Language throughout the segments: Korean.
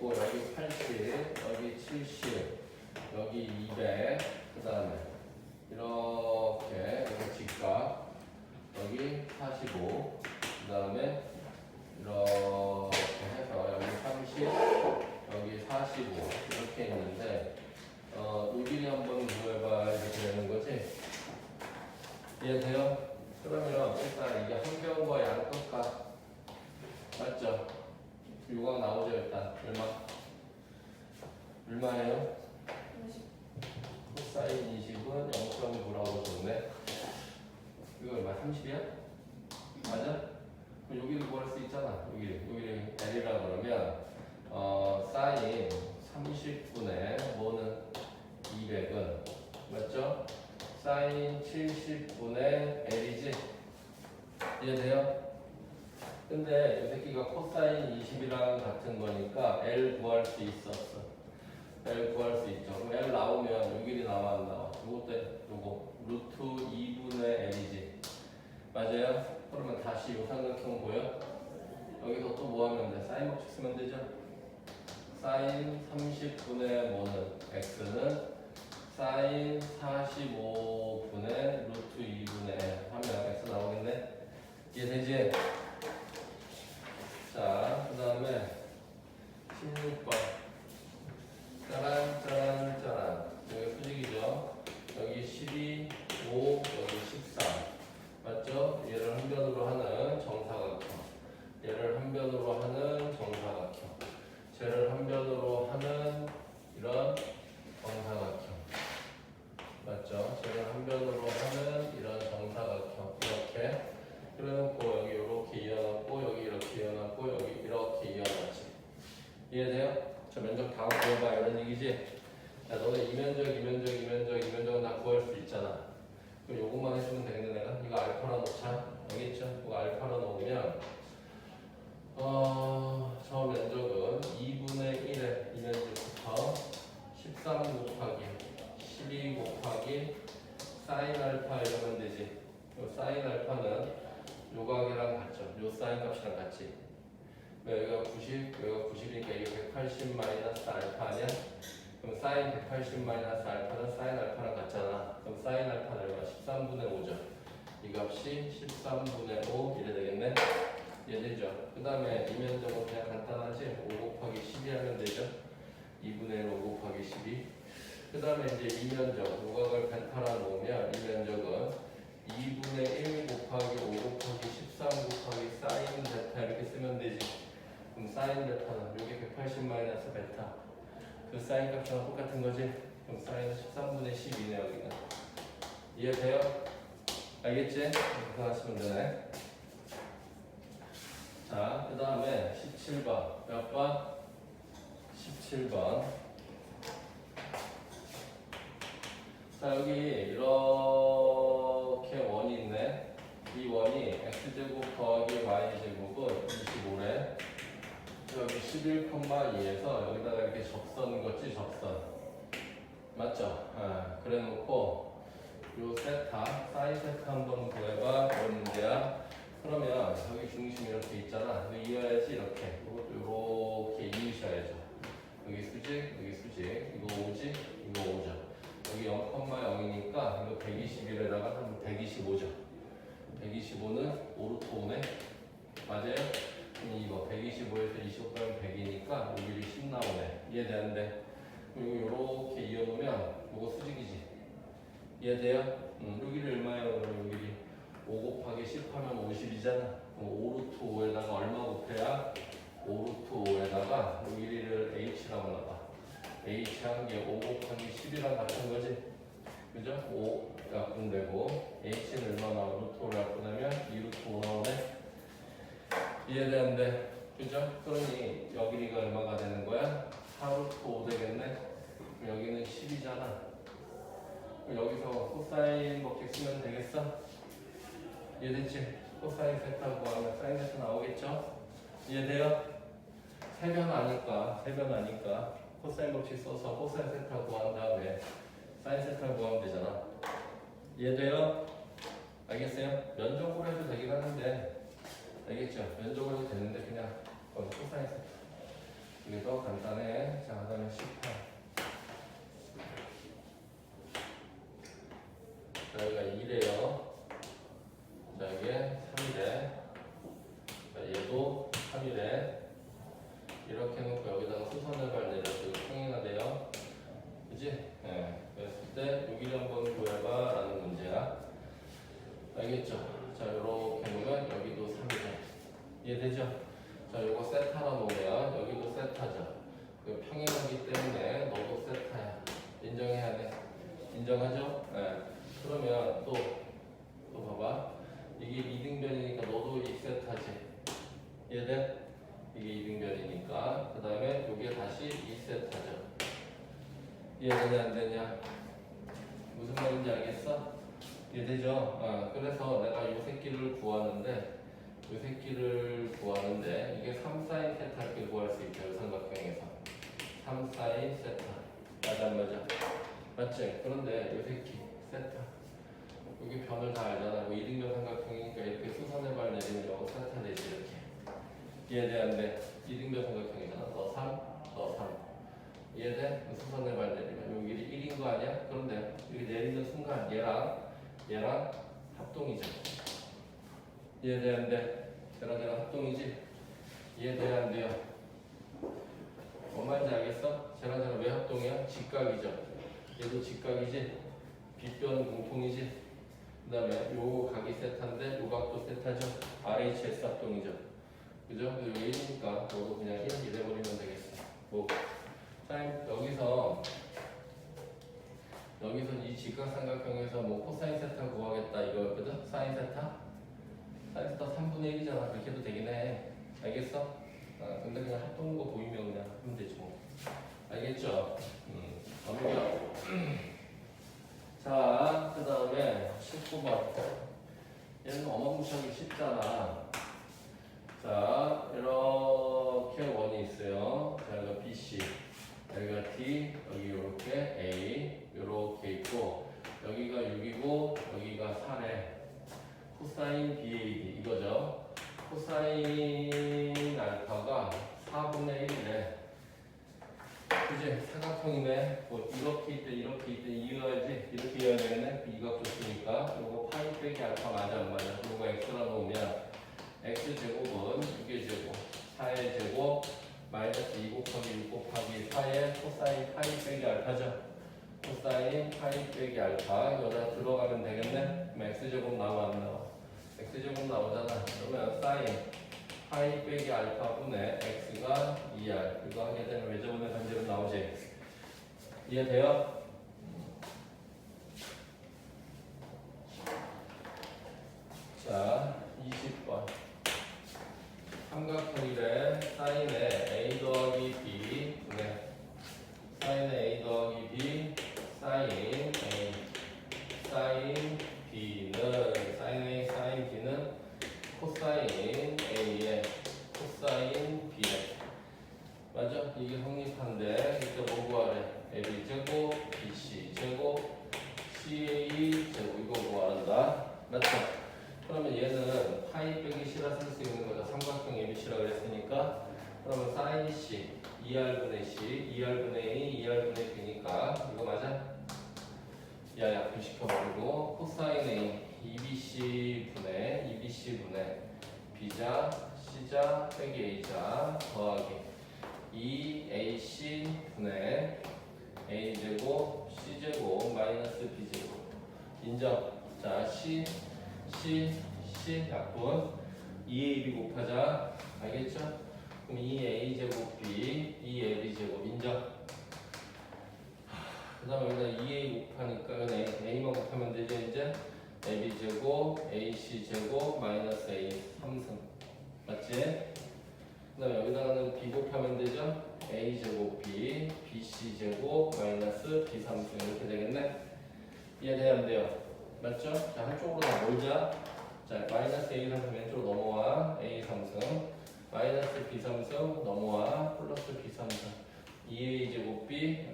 있고 여기 80, 여기 70, 여기 200, 그 다음에 이렇게 여기 직각, 여기 45, 그 다음에 이렇게 해서 여기 30, 여기 45 이렇게 있는데 어, 이 길이 한번 구해봐 이렇게 되는 거지? 이해돼요? 그러면 일단 이게 한 병과 양끝과 맞죠? 요강 나오죠 일단 얼마? 얼마예요? 코사인 20은 0.9라고 줬네 이거 얼마? 30이야? 맞아? 그럼 여기를 구할 수 있잖아 여기 여기를 L이라 그러면 어 사인 30분의 뭐는 200은 맞죠? 사인 70분의 L이지 이해돼요? 근데 이 새끼가 코사인 20이랑 같은 거니까 L 구할 수 있었어. L 구할 수 있죠. 그럼 L 나오면 요 길이 나와 안 나와? 요것도 요거 루트 2분의 L이지. 맞아요? 그러면 다시 요 삼각형 보여? 여기서 또 뭐 하면 돼? 사인 법칙 쓰면 되죠? 사인 30분의 뭐는 x는 사인 45분의 루트 2분의 L 하면 x 나오겠네? 이해되지? 자, 그 다음에 16번. 짜란, 짜란, 짜란. 여기 수직이죠? 여기 12, 5, 여기 13. 맞죠? 얘를 한 변으로 하는 정사각형. 얘를 한 변으로 하는 정사각형. 쟤를 한 변으로 하는 이런 정사각형. 맞죠? 쟤를 한 변으로 하는 이런 정사각형. 이렇게. 그래놓고 여기 이렇게 이어놨고 여기 이렇게 이어놨고 여기 이렇게 이어놨지 이해돼요? 저 면적 다 구해봐 이런 얘기지? 야 너네 이면적 이면적 이면적 이면적은 다 구할 수 있잖아 그럼 요것만 해주면 되겠네 내가 이거 알파로 놓자 알겠죠? 이거 알파로 놓으면 어저 면적은 2분의 1의 이면적부터 13 곱하기 12 곱하기 사인 알파 이러면 되지 요 사인 알파는 요각이랑 같죠. 요 사인 값이랑 같지. 여기가 90, 여기가 90이니까 이게 180 마이너스 알파 아니야? 그럼 사인 180 마이너스 알파는 사인 알파랑 같잖아. 그럼 사인 알파는 얼마? 13분의 5죠. 이 값이 13분의 5 이래 되겠네. 이해되죠? 그 다음에 이면적은 그냥 간단하지? 5 곱하기 12 하면 되죠? 2분의 1 5 곱하기 12. 그 다음에 이제 이면적, 요각을 펜타라 놓으면 이면적은 2분의 1 곱하기 5 곱하기 13 곱하기 사인 베타 이렇게 쓰면 되지. 그럼 사인 베타는 여기 180 마이너스 베타. 그 사인 값이랑 똑같은 거지. 그럼 사인은 13분의 12네 여기는. 이해돼요? 알겠지? 이렇게 하시면 되네. 자, 그 다음에 17번. 몇 번? 17번. 자, 여기 이렇게 원이 있네. 이 원이 x제곱 더하기 y제곱은 25래. 여기 11,2에서 여기다가 이렇게 접선 걷지, 접선. 맞죠? 아, 그래 놓고 요 세타, 사인 세타 한번 구해봐. 뭔 문제야? 그러면 여기 중심 이렇게 있잖아. 이어야지, 이렇게. 이것도 이렇게 이으셔야죠. 여기 수직, 여기 수직. 이거 5지, 이거 5죠. 여기 0,0이니까 이거 121에다가 한 125죠. 125는 오르트 5네. 맞아요? 이거 125에서 25 빼면 100이니까 여기 10 나오네. 이해되는데? 그리고 요렇게 이어놓으면 요거 수직이지. 이해돼요? 음, 여기를 얼마예요? 그럼 여기 5 곱하기 10 하면 50이잖아. 그럼 오르트 5에다가 얼마 곱해야? H 한 게 5 곱하기 10이랑 같은 거지. 그죠? 5 약분되고 h는 얼마 나와? 루트 5를 약분하면 2루트 5 나오네. 이해되는데 그죠? 그러니 여기가 얼마가 되는 거야? 4루트 5 되겠네. 그럼 여기는 10이잖아. 여기서 코사인 법칙 쓰면 되겠어? 이해됐지? 코사인 세타 구하면 사인 세타 나오겠죠? 이해돼요? 세변 아니까 세변 아니까 코사인 법칙 써서 코사인 세타 구한 다음에 사인 세타 구하면 되잖아. 이해돼요? 알겠어요? 면적으로 해도 되긴 하는데 알겠죠? 면적으로 해도 되는데 그냥 거기 코사인 세타 이게 더 간단해. 자, 그 다음에 18. 자, 여기가 2래요. 자, 이게 3이래. 자, 얘도 3이래. 이렇게 놓고 여기다가 수선을 발 내려서 이거 평행하대요. 그지? 예. 그랬을 때 여기를 한번 구해봐 라는 문제야. 알겠죠? 자, 요렇게 놓으면 여기도 3 이해되죠? 자, 요거 세타라 놓으면 여기도 세타죠. 그 평행하기 때문에 너도 세타야. 인정해야 돼. 인정하죠? 예. 그러면 또, 또 봐봐. 이게 이등변이니까 너도 이 세타지. 이해돼? 이게 이등변이니까. 그 다음에 요게 다시 이 세타죠. 이해되냐 안 되냐? 무슨 말인지 알겠어? 이해되죠? 어, 그래서 내가 이 새끼를 구하는데 이 새끼를 구하는데 이게 3 사인 세타 이렇게 구할 수. 이 삼각형에서 3 사인 세타 맞아 안 맞아? 맞지? 그런데 이 새끼 세타 여기 변을 다 알잖아. 뭐 이등변 삼각형이니까 이렇게 수선의 발 내리면 이거 세타 되지 이렇게 이해돼 안 돼? 이등변 삼각형이잖아. 너 3, 너 3. 이해돼? 수선을 발 내리면 여기 1인 거 아니야? 그런데 여기 내리는 순간 얘랑 얘랑 합동이죠. 이해돼 안 돼? 얘랑 합동이지? 이해돼 안 돼요? 뭔 말인지 알겠어? 쟤랑 왜 합동이야? 직각이죠. 얘도 직각이지? 빗변 공통이지? 그 다음에 요 각이 세타인데 요 각도 세타죠? RHS 합동이죠. 그죠? 그리고 1이니까 너도 그냥 1 이래버리면 되겠어. 뭐 사인 여기서 여기서 이 직각삼각형에서 뭐 코사인 세타 구하겠다 이거였거든? 사인 세타? 사인 세타 3분의 1이잖아. 그렇게 해도 되긴 해. 알겠어? 아, 근데 그냥 합동인 거 보이면 그냥 하면 되지 뭐. 알겠죠? 음, 넘겨. 자, 그 다음에 19번. 얘는 어마무시하게 쉽잖아. 자, 이렇게 원이 있어요. 자, 여기가 BC, 여기가 D, 여기 이렇게 A, 이렇게 있고, 여기가 6이고, 여기가 4래. 코사인 BAD 이거죠. 코사인 알파가 4분의 1이래. 그지? 사각형이네. 뭐 이렇게 있대, 이렇게 있대, 이어야지. 이렇게 이어야 되겠네. 이각 줬으니까. 요거 파이 빼기 알파 맞아, 안 맞아? 요거 x라 놓으면 x 제곱은 6의 제곱, 4의 제곱, 마이너스 2 곱하기 6 곱하기 4의 코사인 파이 빼기 알파죠. 코사인 파이 빼기 알파 여기다 들어가면 되겠네. 그럼 x 제곱 나와 안 나와? X 제곱 나오잖아. 그러면 사인 파이 빼기 알파 분의 x가 2r 이거 하게 되면 외접분의 반지름 나오지. 이해돼요? 자, 20번. 삼각형이래 사인의 a 더하기 b 분의 사인의 a 더하기 b 사인 a 사인 b는 사인 a 사인 b는 코사인 a의 코사인 b에 맞아? 이게 성립한데 이때 뭐 구하래? ab 제곱 bc 제곱 ca 제곱 이거 구하란다 맞죠? 그러면 얘는 파이 빼기 C라 쓸 수 있는 거죠. 삼각형 ABC라 그랬으니까 그러면 사인 C 2R분의 C 2R분의 A 2R분의 B니까 이거 맞아? 야 약분시켜버리고 코사인 A 2BC분의 2BC분의 B자 C자 빼기 A자 더하기 2AC분의 A제곱 C제곱 마이너스 B제곱. 인정 자 C C, C 약분. 2AB 곱하자. 알겠죠? 그럼 2A 제곱 B 2AB 제곱 인정 그 다음에 여기다 2A 곱하니까 그냥 A만 곱하면 되죠 이제 AB 제곱 AC 제곱 마이너스 A 3승 맞지? 그 다음에 여기다가는 B 곱하면 되죠 A 제곱 B BC 제곱 마이너스 B 3승 이렇게 되겠네 안 돼요? 맞죠? 자, 한쪽으로 다 몰자. 자, 마이너스 A 삼성 왼쪽으로 넘어와. A 삼성. 마이너스 B 삼성 넘어와. 플러스 B 삼성. 2A 제곱 B.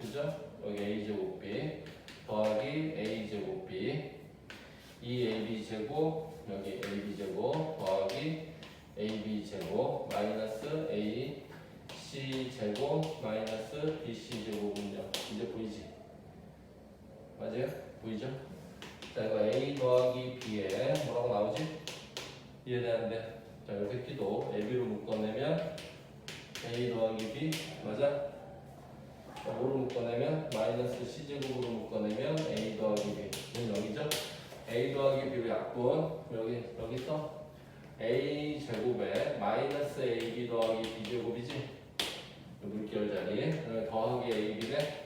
그죠? 여기 A 제곱 B. 더하기 A 제곱 B. 2AB 제곱. 여기 AB 제곱. 더하기 AB 제곱. 마이너스 A C 제곱 마이너스 BC 제곱은요. 이제 보이지? 맞아요? 보이죠? 자 이거 A 더하기 B에 뭐라고 나오지? 이해되는데 자이 새끼도 AB로 묶어내면 A 더하기 B 맞아? 자, 뭐로 묶어내면 마이너스 C 제곱으로 묶어내면 A 더하기 B. 이건 여기죠? A 더하기 B로 약분. 여기 여기 있어 A 제곱에 마이너스 AB 더하기 B 제곱이지? 이 물결 자리. 더하기 AB네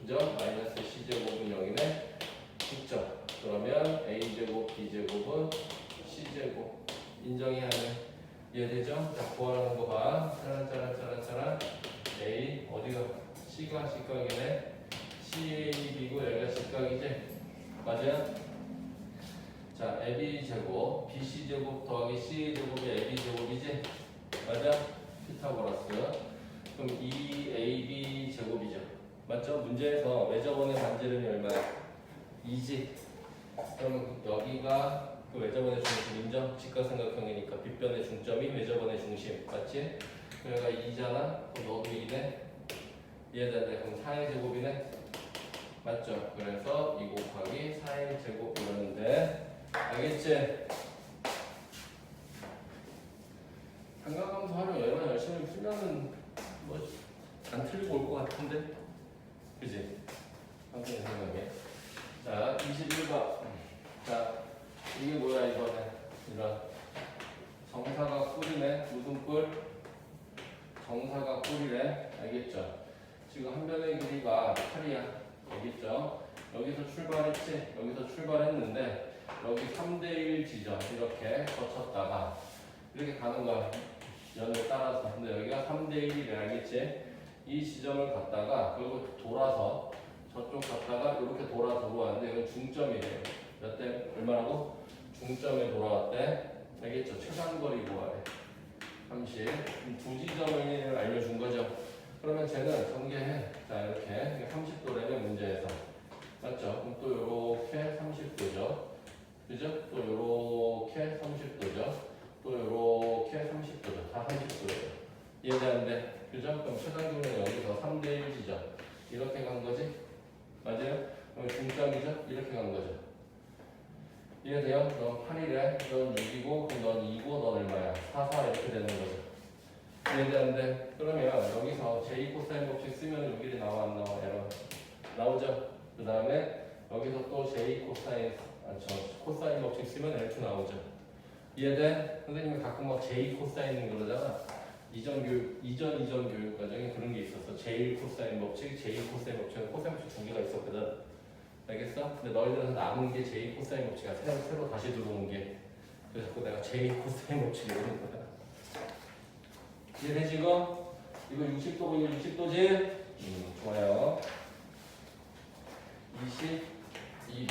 그죠? 마이너스 C 제곱은 0이네. 붙죠 그러면 A 제곱 B 제곱은 C 제곱. 인정해야 하네 이해되죠? 자 구하라는 거 봐. 짜란 짜란 짜란 짜란. A 어디가 C가 C각이네 CAB고 여기가 C각이지 맞아요? 자, AB 제곱, BC 제곱 더하기 C 제곱이 AB 제곱이지? 맞아? 피타고라스. 그럼 2AB 제곱이죠. 맞죠? 문제에서 외접원의 반지름이 얼마야? 2지. 그럼 여기가 그 외접원의 중심인죠? 직각삼각형이니까 빗변의 중점이 외접원의 중심. 맞지? 그러니까 2잖아? 그럼 너도 2네? 이해되네? 그럼 4의 제곱이네? 맞죠? 그래서 2 곱하기 4의 제곱 이러는데 알겠지? 삼각함수 하루 얼마나 열심히 풀면은 뭐안 틀리고 올 것 같은데? 그지? 한편의 생각에 자 21번 자 이게 뭐야 이번에 이런 정사각 꿀이네 무슨 꿀? 정사각 꿀이래 알겠죠? 지금 한 변의 길이가 8이야 알겠죠? 여기서 출발했지? 여기서 출발했는데 여기 3대1 지점 이렇게 거쳤다가 이렇게 가는 거야 연을 따라서 근데 여기가 3대1이래 알겠지? 이 지점을 갔다가 그리고 돌아서 저쪽 갔다가 이렇게 돌아 들어왔는데 이건 중점이래요 몇 대 얼마라고? 중점에 돌아왔대 알겠죠? 최단거리 구하래 30. 그럼 두 지점을 알려준 거죠. 그러면 쟤는 전개해. 자, 이렇게 30도라면 문제에서. 맞죠? 그럼 또 이렇게 30도죠. 그죠? 또 이렇게 30도죠. 또 이렇게 30도죠. 다 30도예요. 이해되는데? 그죠? 그럼 최단거리는 여기서 3대1 지점. 이렇게 간 거지? 맞아요? 그럼 중점이죠? 이렇게 간 거죠. 이해돼요? 넌 8이래, 넌 6이고, 그럼 넌 2고, 넌 얼마야? 4, 4 이렇게 되는 거죠. 이해되는데? 그러면 여기서 제2 코사인 법칙 쓰면 여기 나와 안 나와? 에러 나오죠? 그 다음에 여기서 또 제2 코사인, 아, 저 코사인 법칙 쓰면 L2 나오죠. 이해돼? 선생님이 가끔 막 제2 코사인 그러잖아. 이전 교육, 이전 이전 교육 과정에 그런 게 있었어. 제1 코사인 법칙, 제2 코사인 법칙, 코사인 법칙 두 개가 있었거든. 알겠어? 근데 너희들은 남은 게 제2 코사인 법칙이야. 새로, 새로 다시 들어온 게. 그래서 자꾸 내가 제2 코사인 법칙 이러는 거야. 이해돼 지금? 이거 60도고 이거 60도지? 음, 좋아요. 22번.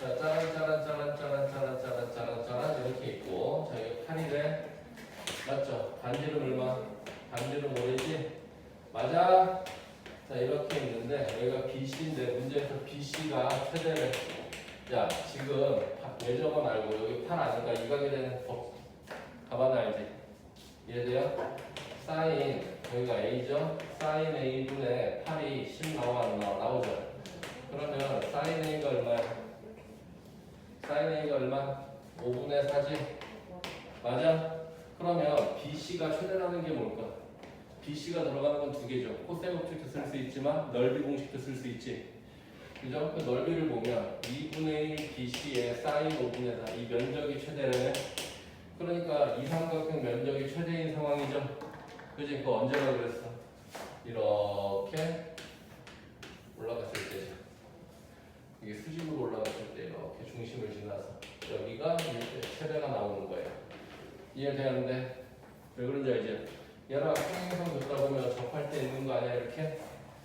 자, 짜란, 짜란, 짜란, 짜란, 짜란, 짜란, 짜란, 짜란, 이렇게 있고. 자, 이거 8이래. 맞죠? 반지름 얼마? 반지름 뭐이지 맞아? 자 이렇게 있는데 여기가 BC인데 문제에서 BC가 최대래 야 지금 외접은 알고 여기 8 아니까 이각에 대한 법 가만 알지 이해돼요? 사인 여기가 A죠? 사인 A분의 8이 10 나와 안 나와? 나오죠? 그러면 사인 A가 얼마야? 사인 A가 얼마? 5분의 4지? 맞아? 그러면 BC가 최대라는 게 뭘까? BC가 들어가는 건 두 개죠. 코사인 법칙도 쓸 수 있지만 넓이 공식도 쓸 수 있지. 그죠? 그 넓이를 보면 2분의 1 BC의 사인 5분의 4. 이 면적이 최대라네. 그러니까 이 삼각형 면적이 최대인 상황이죠. 그지? 그거 언제가 그랬어? 이렇게 올라갔을 때죠. 이게 수직으로 올라갔을 때 이렇게 중심을 지나서 여기가 이렇게 최대가 나오는 거예요. 이해되는데 왜 그런지 알지? 얘랑 평행선 긋다 보면 접할 때 있는 거 아니야 이렇게?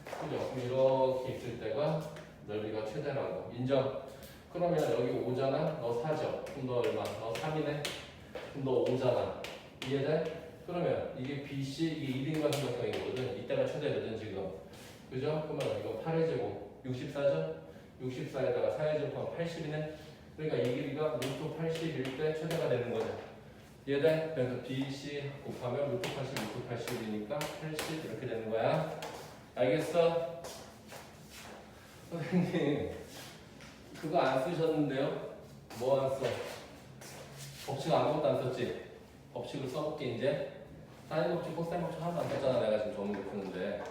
그죠? 그럼 이렇게 있을 때가 넓이가 최대라고 인정? 그러면 여기 5잖아? 너 4죠? 그럼 너 얼마? 너 3이네? 너 5잖아 이해돼? 그러면 이게 BC 이게 1인과 삼각형이거든 이때가 최대거든 지금 그죠? 그러면 이거 8의 제곱 64죠? 64에다가 4의 제곱하면 80이네? 그러니까 이 길이가 루트 80일 때 최대가 되는 거죠 이해돼? 그래서 BC 곱하면 루트 80, 루트 80이니까 80 이렇게 되는 거야. 알겠어? 선생님, 그거 안 쓰셨는데요? 뭐 안 써? 법칙 아무것도 안 썼지? 법칙을 써볼게, 이제. 사인 법칙, 코사인 법칙 하나도 안 썼잖아, 내가 지금 전문에 푸는데.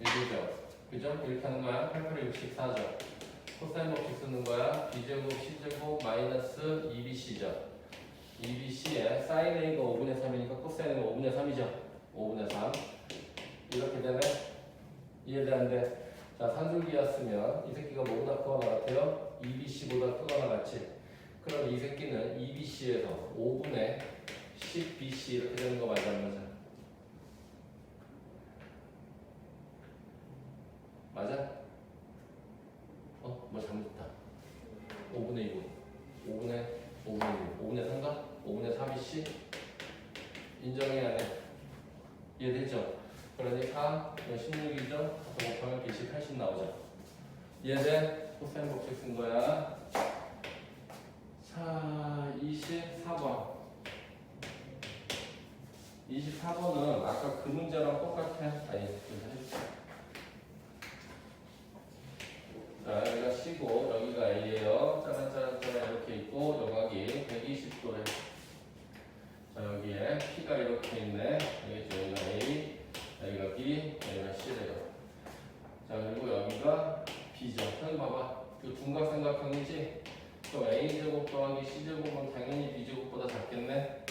이거죠? 그죠? 이렇게 하는 거야. 8 64죠. 코사인 법칙 쓰는 거야. b제곱, c제곱, 마이너스 2bc죠. 2bc에 사인 a가 5분의 3이니까 코사인 a가 5분의 3이죠. 5분의 3. 이렇게 되네. 돼? 자, 산술기였으면 이 새끼가 뭐보다 크거나 같아요? 2bc보다 크거나 같지? 그럼 이 새끼는 2bc에서 5분의 10bc 이렇게 되는 거 맞아 안 맞아? 맞아? 어? 뭐 잘못했다. 5분의 2분. 5분의 5분의 2분. 5분의 3가? 5분의 4bc? 인정해야 돼. 이해되죠? 그러니까 16이죠? 곱하면 bc 80 나오죠. 이해돼? 코사인 법칙 쓴 거야. 자, 24번. 24번은 아까 그 문제랑 똑같아. 아니, 좀 해줄게. 자, 여기가 C고, 여기가 A예요. 짜란짜란짜란 이렇게 있고, 여각이 120도래. 자, 여기에 P가 이렇게 있네. 여기 여기가 A, 여기가 B, 여기가 C래요. 자, 그리고 여기가 B죠. 여기 봐봐. 이 둔각 삼각형이지? 그럼 A제곱 더하기 C제곱은 당연히 B제곱보다 작겠네?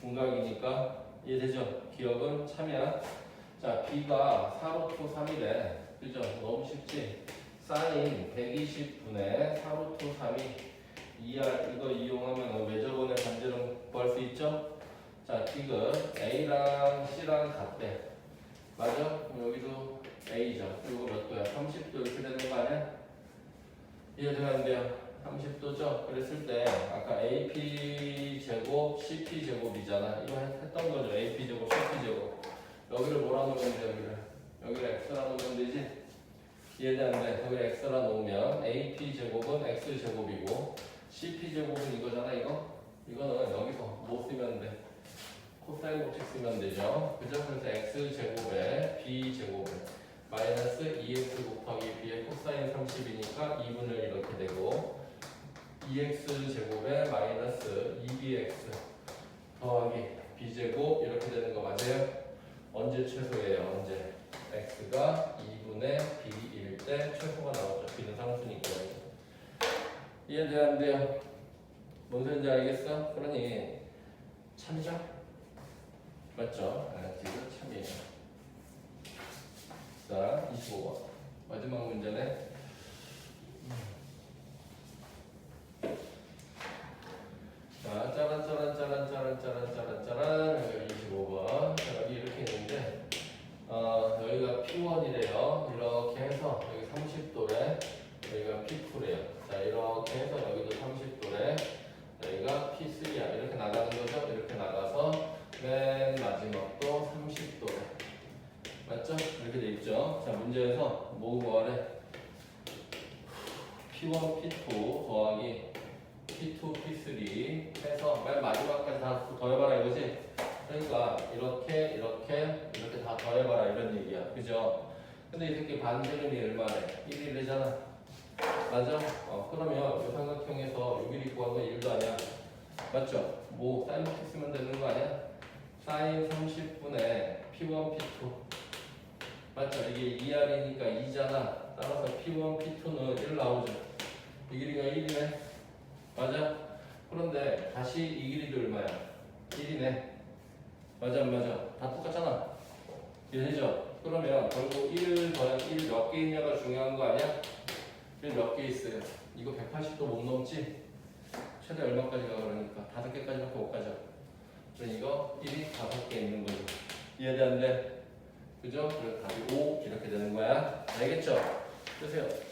둔각이니까. 이해되죠? 기억은 참이야. 자, B가 4루트 3이래. 그죠? 너무 쉽지? 사인 120분의 4루트 3이 2R 이거 이용하면 외접원의 반지름 구할 수 있죠? 자, 지금 A랑 C랑 같대. 맞아? 여기도 A죠. 이거 몇 도야? 30도 이렇게 되는 거 아니야? 돼요? 30도죠? 그랬을 때 아까 AP 제곱, CP 제곱이잖아. 이거 했- 했던 거죠. AP 제곱, CP 제곱. 여기를 뭐라 놓으면 돼? 여기를 여기를 X라 놓으면 되지? 돼? 여기를 X라 놓으면 AP 제곱은 X 제곱이고 CP 제곱은 이거잖아. 이거 이거는 여기서 뭐 쓰면 돼? 코사인 법칙 쓰면 되죠. 그죠? 그래서 x 제곱에 b 제곱에 마이너스 2x 곱하기 b의 코사인 30이니까 2분을 이렇게 되고 2x 제곱에 마이너스 2bx 더하기 b 제곱 이렇게 되는 거 맞아요? 언제 최소예요? 언제? x가 2분의 b일 때 최소가 나오죠. b는 상수니까 이해돼요? 안 돼요? 뭔 소리인지 알겠어? 그러니 참죠? 맞죠? 아, 지금 참이에요. 자, 25번. 마지막 문제네. 자, 짜란, 짜란, 짜란, 짜란, 짜란, 짜란, 짜란. 여기 25번. 자, 여기 이렇게 있는데, 어, 여기가 P1이래요. 이렇게 해서, 여기 30도래. 여기가 P2래요. 자, 이렇게 해서 여기도 30도래. 여기가 P3야. 이렇게 나가는 거죠? 이렇게 나가서, 맨 마지막도 30도래. 맞죠? 이렇게 돼 있죠. 자, 문제에서 뭐 구하래? P1, P2 더하기 P2, P3 해서 맨 마지막까지 다 더해봐라 이거지? 그러니까 이렇게, 이렇게, 이렇게 다 더해봐라 이런 얘기야. 그죠? 근데 이 새끼 반지름이 얼마래? 1이래잖아. 맞아? 어, 그러면 이 삼각형에서 6일 구한 건 1도 아니야. 맞죠? 뭐, 사인 법칙 쓰면 되는 거 아니야? 사인 30분의 P1, P2 맞죠? 이게 2R이니까 2잖아 따라서 P1, P2는 1 나오죠 이 길이가 1이네 맞아? 그런데 다시 이 길이도 얼마야? 1이네 맞아 안 맞아? 다 똑같잖아 이해되죠? 그러면 결국 1 더한 1 몇 개 있냐가 중요한 거 아니야? 1 몇 개 있어요 이거 180도 못 넘지? 최대 얼마까지 가 그러니까 다섯 개까지 밖에 못 가죠 그럼 이거 1이 다섯 개 있는 거죠. 돼? 그죠? 그래서 답이 5 이렇게 되는 거야. 알겠죠? 쓰세요.